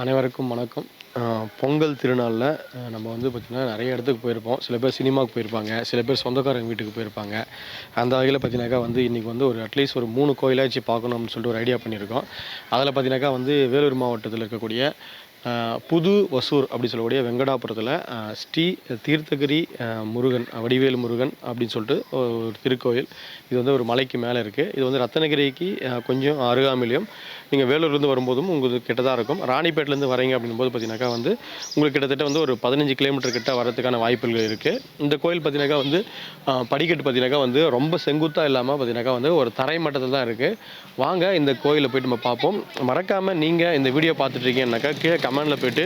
அனைவருக்கும் வணக்கம். பொங்கல் திருநாளில் நம்ம வந்து பார்த்திங்கன்னா நிறைய இடத்துக்கு போயிருப்போம். சில பேர் சினிமாவுக்கு போயிருப்பாங்க. சில பேர் சொந்தக்காரங்க வீட்டுக்கு போயிருப்பாங்க. அந்த வகையில் பார்த்தீங்கன்னாக்கா வந்து இன்றைக்கி வந்து ஒரு அட்லீஸ்ட் ஒரு மூணு கோயிலாச்சு பார்க்கணும்னு சொல்லிட்டு ஒரு ஐடியா பண்ணியிருக்கோம். அதில் பார்த்தீங்கன்னாக்கா வந்து வேலூர் மாவட்டத்தில் இருக்கக்கூடிய புது வசூர் அப்படி சொல்லக்கூடிய வெங்கடாபுரத்தில் ஸ்ரீ தீர்த்தகிரி முருகன் வடிவேல் முருகன் அப்படின்னு சொல்லிட்டு ஒரு திருக்கோயில். இது வந்து ஒரு மலைக்கு மேலே இருக்குது இது வந்து ரத்தனகிரிக்கு கொஞ்சம் அருகாமையிலையும் நீங்கள் வேலூர்லேருந்து வரும்போதும் உங்களுக்கு கிட்ட தான் இருக்கும் ராணிப்பேட்டிலேருந்து வரீங்க அப்படின்போது பார்த்தீங்கன்னாக்கா வந்து உங்களுக்கு கிட்டத்தட்ட வந்து ஒரு பதினஞ்சு கிலோமீட்டர் கிட்ட வரதுக்கான வாய்ப்புகள் இருக்குது இந்த கோயில் பார்த்தீங்கன்னாக்கா வந்து படிக்கட்டு பார்த்தீங்கன்னாக்கா வந்து ரொம்ப செங்குத்தாக இல்லாமல் பார்த்தீங்கன்னாக்கா வந்து ஒரு தரை மட்டத்தில் தான் இருக்குது வாங்க இந்த கோயிலை போயிட்டு நம்ம பார்ப்போம். மறக்காமல் நீங்கள் இந்த வீடியோ பார்த்துட்ருக்கீங்கன்னாக்கா கீழே கீழே கமெண்டில் போயிட்டு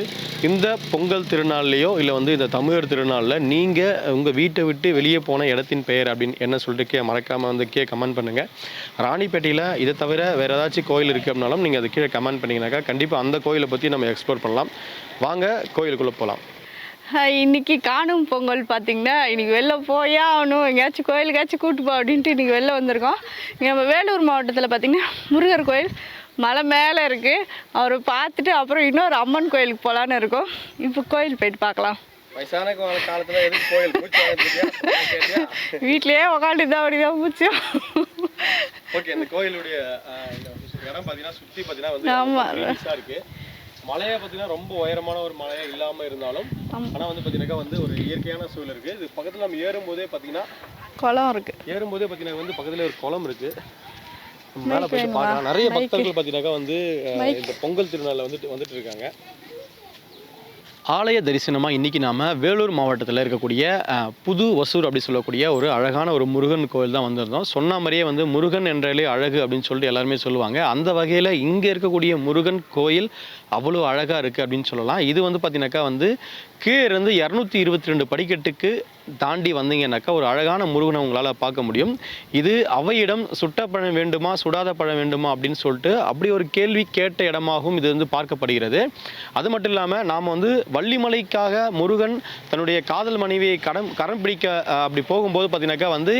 இந்த பொங்கல் திருநாள்லையோ இல்லை வந்து இந்த தமிழர் திருநாளில் நீங்கள் உங்கள் வீட்டை விட்டு வெளியே போன இடத்தின் பெயர் அப்படின்னு என்ன சொல்லிட்டு கே மறக்காமல் வந்து கீழே கமெண்ட் பண்ணுங்கள் ராணிப்பேட்டையில் இதை தவிர வேறு ஏதாச்சும் கோயில் இருக்குது அப்படின்னாலும் நீங்கள் அது கீழே கமெண்ட் பண்ணிங்கனாக்கா கண்டிப்பாக அந்த கோயிலை பற்றி நம்ம எக்ஸ்ப்ளோர் பண்ணலாம். வாங்க கோயிலுக்குள்ளே போகலாம் இன்னைக்கு காணும் பொங்கல் பார்த்தீங்கன்னா இன்றைக்கி வெளில போயே ஆகணும். எங்கேயாச்சும் கோயிலுக்காச்சும் கூட்டு போ அப்படின்ட்டு இன்னைக்கு வெளில வந்திருக்கோம். இங்கே நம்ம வேலூர் மாவட்டத்தில் பார்த்திங்கன்னா முருகர் கோயில் மலை மேலே இருக்குது அவரை பார்த்துட்டு அப்புறம் இன்னொரு அம்மன் கோயிலுக்கு போகலான்னு இருக்கோம். இப்போ கோயில் போயிட்டு பார்க்கலாம். வயசான காலத்தில் எதுக்கு கோயில்? வீட்லேயே உக்காந்து தான் அப்படி தான் பூச்சியும் ஓகே இந்த கோயிலுடைய இடம் பார்த்தீங்கன்னா சுற்றி பார்த்தீங்கன்னா வந்து இருக்கு. மலையை பார்த்தீங்கன்னா ரொம்ப உயரமான ஒரு மலையா இல்லாமல் இருந்தாலும் ஆனால் வந்து பார்த்தீங்கன்னா வந்து ஒரு இயற்கையான சூழல் இருக்குது இது பக்கத்தில் நம்ம ஏறும்போதே பார்த்தீங்கன்னா குளம் இருக்குது ஏறும்போதே பார்த்தீங்கன்னா வந்து பக்கத்துல ஒரு குளம் இருக்கு. மேலே போயிட்டு பார்க்கலாம் நிறைய பக்தர்கள் பார்த்தீங்கன்னாக்கா வந்து இந்த பொங்கல் திருநாளில் வந்துட்டு வந்துட்டு இருக்காங்க. ஆலய தரிசனமாக இன்றைக்கி நாம் வேலூர் மாவட்டத்தில் இருக்கக்கூடிய புது வசூர் அப்படி சொல்லக்கூடிய ஒரு அழகான ஒரு முருகன் கோயில் தான் வந்திருந்தோம். சொன்ன மாதிரியே வந்து முருகன் என்றாலே அழகு அப்படின்னு சொல்லிட்டு எல்லாருமே சொல்லுவாங்க. அந்த வகையில் இங்கே இருக்கக்கூடிய முருகன் கோயில் அவ்வளோ அழகாக இருக்குது அப்படின்னு சொல்லலாம். இது வந்து பார்த்தீங்கன்னாக்கா வந்து கீழே இருந்து இரநூத்தி இருபத்தி ரெண்டு படிக்கட்டுக்கு தாண்டி வந்தீங்கன்னாக்கா ஒரு அழகான முருகனை உங்களால் பார்க்க முடியும். இது அவையிடம் சுட்ட பழம் வேண்டுமா சுடாத பழம் வேண்டுமா அப்படின்னு சொல்லிட்டு அப்படி ஒரு கேள்வி கேட்ட இடமாகவும் இது வந்து பார்க்கப்படுகிறது. அது மட்டும் இல்லாமல் நாம் வந்து வள்ளிமலைக்காக முருகன் தன்னுடைய காதல் மனைவியை கடம் கரம் பிடிக்க அப்படி போகும்போது பார்த்தீங்கன்னாக்கா வந்து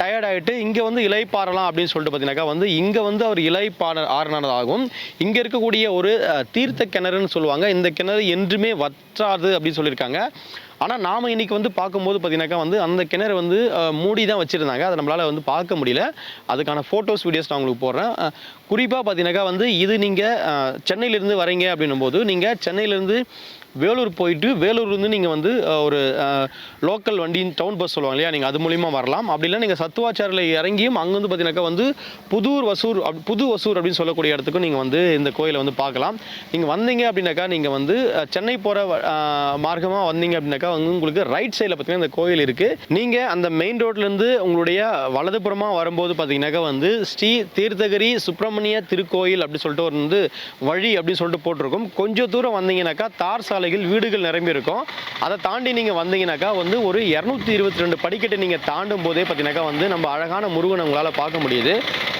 டயர்ட் ஆகிட்டு இங்கே வந்து இலை பாறலாம் அப்படின்னு சொல்லிட்டு பார்த்தீங்கன்னாக்கா வந்து இங்கே வந்து அவர் இலை இலைப்பாற ஆறுனதாகும் இங்கே இருக்கக்கூடிய ஒரு தீர்த்த கிணறுன்னு சொல்லுவாங்க. இந்த கிணறு என்றுமே வற்றாது அப்படின்னு சொல்லியிருக்காங்க. ஆனால் நாம் இன்னைக்கு வந்து பார்க்கும்போது பார்த்தீங்கன்னாக்கா வந்து அந்த கிணறு வந்து மூடி தான் வச்சுருந்தாங்க. அதை நம்மளால் வந்து பார்க்க முடியல. அதுக்கான ஃபோட்டோஸ் வீடியோஸ் நான் உங்களுக்கு போடுறேன். குறிப்பாக பார்த்தீங்கன்னாக்கா வந்து இது நீங்கள் சென்னையிலேருந்து வரீங்க அப்படின்னும் போது நீங்கள் சென்னையிலேருந்து வேலூர் போயிட்டு வேலூர்லேருந்து நீங்கள் வந்து ஒரு லோக்கல் வண்டியின் டவுன் பஸ் சொல்லுவாங்க இல்லையா? நீங்கள் அது மூலிமா வரலாம். அப்படி இல்லை நீங்கள் சத்துவாச்சாரில் இறங்கியும் அங்கே வந்து பார்த்தீங்கன்னாக்கா வந்து புதூர் வசூர் அப் புது வசூர் அப்படின்னு சொல்லக்கூடிய இடத்துக்கும் நீங்கள் வந்து இந்த கோயிலை வந்து பார்க்கலாம். நீங்கள் வந்தீங்க அப்படின்னாக்கா நீங்கள் வந்து சென்னை போகிற மார்க்கமாக வந்தீங்க அப்படின்னாக்கா வந்து உங்களுக்கு ரைட் சைடில் பார்த்தீங்கன்னா இந்த கோயில் இருக்குது நீங்கள் அந்த மெயின் ரோட்லேருந்து உங்களுடைய வலதுபுறமாக வரும்போது பார்த்தீங்கன்னாக்கா வந்து ஸ்ரீ தீர்த்தகிரி சுப்பிரமணிய திருக்கோயில் அப்படின்னு சொல்லிட்டு ஒரு வந்து வழி அப்படின்னு சொல்லிட்டு போட்டிருக்கும். கொஞ்சம் தூரம் வந்தீங்கன்னாக்கா தார் சாலைகள் வீடுகள் நிரம்பி இருக்கும். அதை தாண்டி நீங்கள் வந்தீங்கன்னாக்கா வந்து ஒரு இரநூத்தி இருபத்தி ரெண்டு படிக்கட்டை நீங்கள் தாண்டும் போதே பார்த்தீங்கன்னாக்கா வந்து நம்ம அழகான முருகனை உங்களால் பார்க்க முடியுது.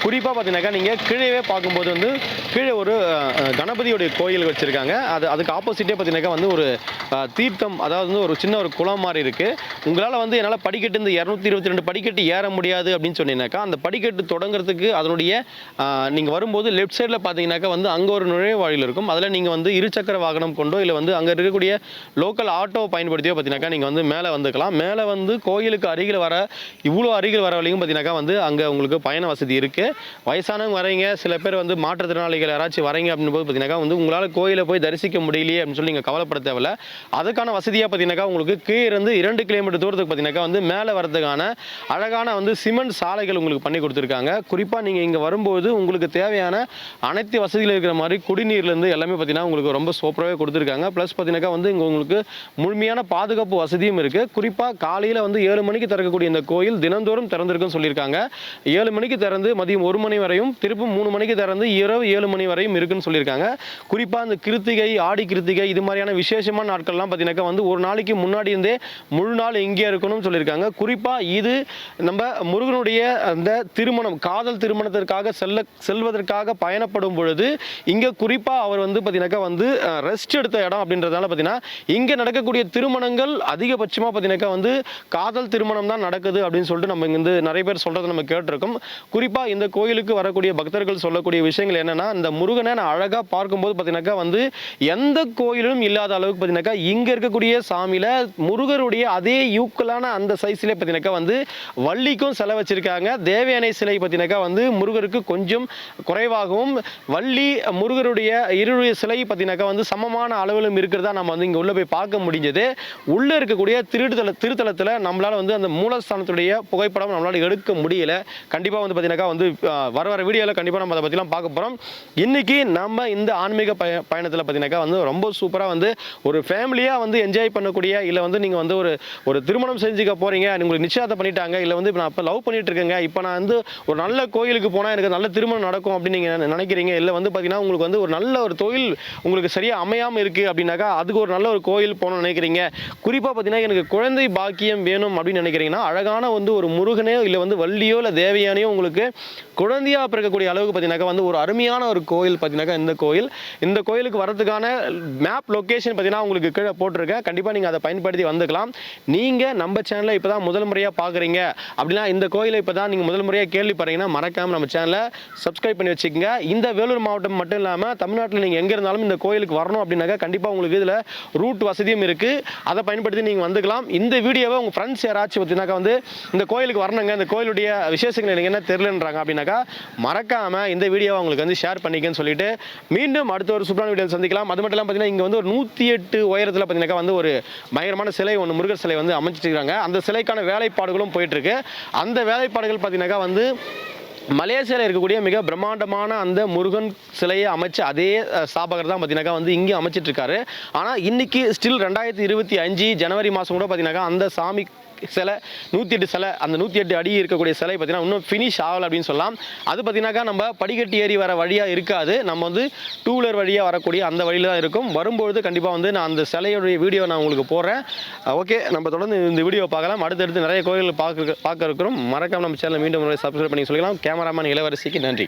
குறிப்பாக பார்த்தீங்கன்னாக்கா நீங்கள் கீழே பார்க்கும்போது வந்து கீழே ஒரு கணபதியுடைய கோயில் வச்சுருக்காங்க. அது அதுக்கு ஆப்போசிட்டே பார்த்தீங்கன்னாக்கா வந்து ஒரு தீர்த்தம் அதாவது வந்து ஒரு சின்ன ஒரு குளம் மாதிரி இருக்குது உங்களால் வந்து என்னால் படிக்கட்டு இந்த இரநூத்தி இருபத்தி ரெண்டு படிக்கட்டு ஏற முடியாது அப்படின்னு சொன்னீங்கன்னாக்கா அந்த படிக்கட்டு தொடங்குறதுக்கு அதனுடைய நீங்கள் வரும்போது லெஃப்ட் சைடில் பார்த்தீங்கன்னாக்கா வந்து அங்கே ஒரு நுழைவாயில் இருக்கும். அதில் நீங்கள் வந்து இருசக்கர வாகனம் கொண்டோ இல்லை வந்து அங்கே இருக்கக்கூடிய லோக்கல் ஆட்டோ பயன்படுத்தியோ பார்த்தீங்கன்னாக்கா நீங்கள் வந்து மேலே வந்துக்கலாம். மேலே வந்து கோயிலுக்கு அருகில் வர இவ்வளோ அருகில் வர வரைக்கும் பார்த்தீங்கன்னாக்கா வந்து அங்கே உங்களுக்கு பயண வசதி இருக்குது வயசானவங்க வரீங்க சில பேர் வந்து மாற்றுத்திறனாளிகள் யாராச்சும் வரீங்க அப்படின்னு போது பார்த்தீங்கன்னாக்கா வந்து உங்களால் கோயிலை போய் தரிசிக்க முடியலையே அப்படின்னு சொல்லி நீங்கள் கவலைப்பட தேவையில்ல. அதுக்கான வசதியாக பார்த்தீங்கன்னாக்கா உங்களுக்கு கீழே இருந்து இரண்டு கிலோமீட்டர் தூரத்துக்கு பார்த்தீங்கன்னாக்கா வந்து மேலே வரதுக்கான அழகான வந்து சிமெண்ட் சாலைகள் உங்களுக்கு பண்ணி கொடுத்துருக்காங்க. குறிப்பாக நீங்கள் இங்கே வரும்போது உங்களுக்கு தேவையான அனைத்து வசதிகள் இருக்கிற மாதிரி குடிநீர்லேருந்து எல்லாமே பார்த்தீங்கன்னா உங்களுக்கு ரொம்ப சூப்பராகவே கொடுத்துருக்காங்க. ப்ளஸ் பார்த்தீங்கன்னாக்கா வந்து இங்கே உங்களுக்கு முழுமையான பாதுகாப்பு வசதியும் இருக்குது குறிப்பாக காலையில் வந்து ஏழு மணிக்கு திறக்கக்கூடிய இந்த கோயில் தினந்தோறும் திறந்திருக்குன்னு சொல்லியிருக்காங்க. ஏழு மணிக்கு திறந்து மதியம் ஒரு மணி வரையும் திருப்பும் மூணு மணிக்கு திறந்து இரவு ஏழு மணி வரையும் இருக்குன்னு சொல்லியிருக்காங்க. குறிப்பாக இந்த கிருத்திகை ஆடி கிருத்திகை இது மாதிரியான விசேஷமான நாட்கள்லாம் பார்த்தீங்கன்னாக்கா வந்து ஒரு நாளைக்கு முன்னாடி இருந்தே முழு நாள் இங்கே இருக்கணும்னு சொல்லியிருக்காங்க. குறிப்பாக இது நம்ம முருகனுடைய அந்த திருமணம் காதல் திருமணத்திற்காக செல்ல செல்வதற்காக பயணப்படும் பொழுது இங்கே குறிப்பாக அவர் வந்து பார்த்தீங்கன்னாக்கா வந்து ரெஸ்ட் எடுத்த இடம் அப்படின்றதால பார்த்தீங்கன்னா இங்கே நடக்கக்கூடிய திருமணங்கள் அதிகபட்சமாக பார்த்தீங்கன்னாக்கா வந்து காதல் திருமணம் தான் நடக்குது அப்படின்னு சொல்லிட்டு நம்ம இங்கே நிறைய பேர் சொல்கிறத நம்ம கேட்டிருக்கோம். குறிப்பாக இந்த கோயிலுக்கு வரக்கூடிய பக்தர்கள் சொல்லக்கூடிய விஷயங்கள் என்னென்னா இந்த முருகனை நான் அழகாக பார்க்கும்போது பார்த்தீங்கன்னாக்கா வந்து எந்த கோயிலும் இல்லாத அளவுக்கு பார்த்தீங்கன்னாக்கா இங்கே இருக்கக்கூடிய சாமியில் முருகருடைய அதே யூக்கலான அந்த சைஸ்லேயே பார்த்தீங்கன்னாக்கா வந்து வள்ளிக்கும் சிலை வச்சிருக்காங்க. தேவயானை சிலை பார்த்தீங்கன்னாக்கா வந்து முருகருக்கு கொஞ்சம் குறைவாகவும் வள்ளி முருகருடைய இருடைய சிலை பார்த்தீங்கன்னாக்கா வந்து சமமான அளவிலும் இருக்கிறதா நம்ம வந்து இங்கே உள்ள போய் பார்க்க முடிஞ்சது. உள்ளே இருக்கக்கூடிய திருத்தல திருத்தலத்தில் நம்மளால வந்து அந்த மூலஸ்தானத்துடைய புகைப்படம் நம்மளால எடுக்க முடியல. கண்டிப்பாக வந்து பார்த்தீங்கன்னாக்கா வந்து வர வர வீடியோவில் கண்டிப்பாக நம்ம அதை பற்றிலாம் பார்க்க போகிறோம் இன்னைக்கு நம்ம இந்த ஆன்மீக பய பயணத்தில் பார்த்தீங்கன்னாக்கா வந்து ரொம்ப சூப்பராக வந்து ஒரு ஃபேமிலியாக வந்து என்ஜாய் பண்ணக்கூடிய இல்லை வந்து நீங்கள் வந்து ஒரு ஒரு திருமணம் செஞ்சுக்க போகிறீங்க உங்களுக்கு நிச்சயத்தை பண்ணிட்டாங்க இல்லை வந்து இப்போ நான் இப்போ லவ் பண்ணிட்டு இருக்கேங்க இப்போ நான் வந்து ஒரு நல்ல கோயிலுக்கு போனால் எனக்கு நல்ல திருமணம் நடக்கும் அப்படின்னு நீங்கள் நினைக்கிறீங்க இல்லை வந்து பார்த்தீங்கன்னா உங்களுக்கு வந்து ஒரு நல்ல ஒரு தொழில் உங்களுக்கு சரியாக அமையாமல் இருக்குது அப்படின்னாக்கா அதுக்கு ஒரு நல்ல ஒரு கோயில் போகணும்னு நினைக்கிறீங்க. குறிப்பாக பார்த்தீங்கன்னா எனக்கு குழந்தை பாக்கியம் வேணும் அப்படின்னு நினைக்கிறீங்கன்னா அழகான வந்து ஒரு முருகனையோ இல்லை வந்து வள்ளியோ இல்லை தேவையானையோ உங்களுக்கு குழந்தையாக பிறக்கக்கூடிய அளவுக்கு பார்த்தீங்கன்னாக்கா வந்து ஒரு அருமையான ஒரு கோயில் பார்த்தீங்கன்னாக்கா இந்த கோயில். இந்த கோயிலுக்கு வரதுக்கான மேப் லொக்கேஷன் பார்த்தீங்கன்னா உங்களுக்கு கீழே போட்டிருக்கேன். கண்டிப்பாக நீங்கள் அதை பயன்படுத்தி வந்துக்கலாம். நீங்கள் நம்ம சேனலை இப்போ தான் முதல் முறையாக பார்க்குறீங்க அப்படின்னா இந்த கோயிலை இப்போ தான் நீங்கள் முதல் முறையாக கேள்விப்படுறீங்கன்னா மறக்காமல் நம்ம சேனலை சப்ஸ்கிரைப் பண்ணி வச்சுக்கோங்க. இந்த வேலூர் மாவட்டம் மட்டும் இல்லாமல் தமிழ்நாட்டில் நீங்கள் எங்கே இருந்தாலும் இந்த கோயிலுக்கு வரணும் அப்படின்னாக்கா கண்டிப்பாக உங்களுக்கு இதில் ரூட் வசதியும் இருக்குது அதை பயன்படுத்தி நீங்கள் வந்துக்கலாம். இந்த வீடியோவை உங்கள் ஃப்ரெண்ட்ஸ் யாராச்சும் பார்த்தீங்கன்னாக்கா வந்து இந்த கோயிலுக்கு வரணுங்க இந்த கோயிலுடைய விசேஷங்கள் எனக்கு என்ன தெரியலன்றாங்க அப்படின்னாக்கா மறக்காமல் இந்த வீடியோவை உங்களுக்கு வந்து ஷேர் பண்ணிக்கன்னு சொல்லிட்டு மீண்டும் அடுத்த ஒரு சூப்பரான வீடியோ சந்திக்கலாம். அது மட்டும் இல்லாமல் பார்த்தீங்கன்னா இங்கே வந்து ஒரு நூற்றி எட்டு உயரத்தில் பார்த்தீங்கன்னாக்கா வந்து ஒரு பயங்கரமான சிலை ஒன்று முருகர் சிலை வந்து அமைச்சிருக்காங்க அந்த சிலைக்கான வேலைப்பாடுகளும் போயிட்டுருக்கு. அந்த வேலைப்பாடுகள் பார்த்தீங்கன்னாக்கா வந்து மலேசியாவில் இருக்கக்கூடிய மிக பிரம்மாண்டமான அந்த முருகன் சிலையை அமைச்ச அதே ஸ்தாபகர் தான் பார்த்தீங்கன்னாக்கா வந்து இங்கே அமைச்சிட்ருக்காரு ஆனால் இன்றைக்கி ஸ்டில் ரெண்டாயிரத்தி இருபத்தி அஞ்சு ஜனவரி மாதம் கூட பார்த்தீங்கன்னாக்கா அந்த சாமி சிலை நூற்றி எட்டு சிலை அந்த நூற்றி எட்டு அடி இருக்கக்கூடிய சிலை பார்த்தீங்கன்னா இன்னும் ஃபினிஷ் ஆகலை அப்படின்னு சொல்லலாம். அது பார்த்தீங்கன்னாக்கா நம்ம படிக்கட்டு ஏறி வர வழியாக இருக்காது. நம்ம வந்து டூ வீலர் வழியாக வரக்கூடிய அந்த வழியில் தான் இருக்கும். வரும்பொழுது கண்டிப்பாக வந்து நான் அந்த சிலையுடைய வீடியோ நான் உங்களுக்கு போடுறேன். ஓகே நம்ம தொடர்ந்து இந்த வீடியோ பார்க்கலாம். அடுத்தடுத்து நிறைய கோயில்கள் பார்க்க பார்க்க இருக்கிறோம். மறக்காம நம்ம சேனலை மீண்டும் சப்ஸ்கிரைப் பண்ணி சொல்லிக்கலாம். கேமராமேன் இளவரசிக்கு நன்றி.